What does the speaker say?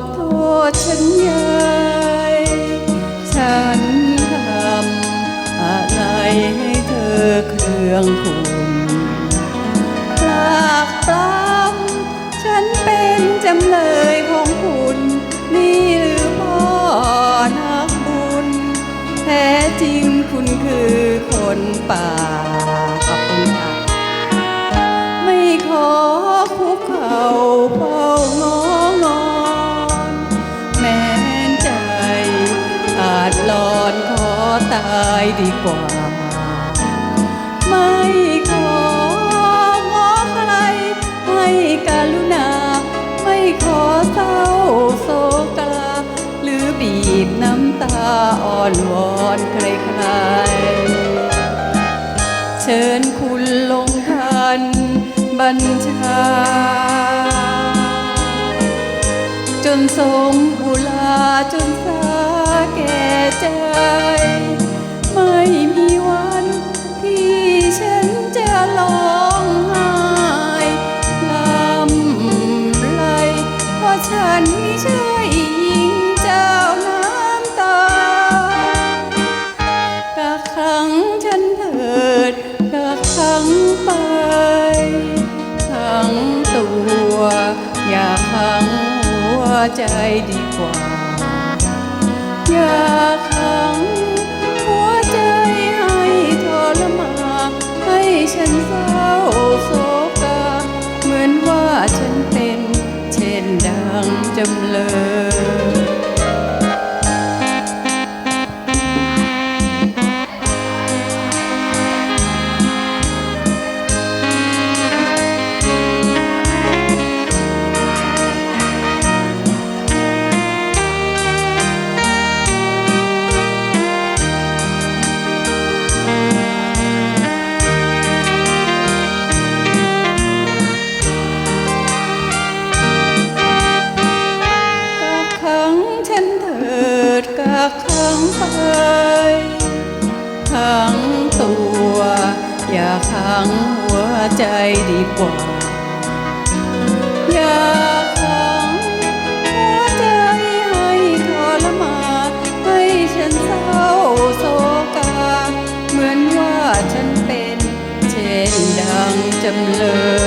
ษโทษฉันใหญ่ฉันทำอะไรให้เธอเครื่องคุณปลากปล้ำฉันเป็นจำเลยของคุณนี่หรือพ่อนักบุญ แท้จริงคุณคือคนป่า ตายดีกว่า ไม่ของอใครให้กรุณา ไม่ขอเศร้าโศกา หรือบีบน้ำตาอ่อนวอนใครๆ เชิญคุณลงทันบัญชา จนทรงบุลาจนสาแก่ใจ อย่าขังหัวใจดีกว่า อย่าขัง งเอ่ยขังตัว อย่าขังหัวใจดีกว่า อย่าขังหัวใจให้ทรมานให้ฉันเศร้าโศกา เหมือนว่าฉันเป็น เช่นดังจำเลย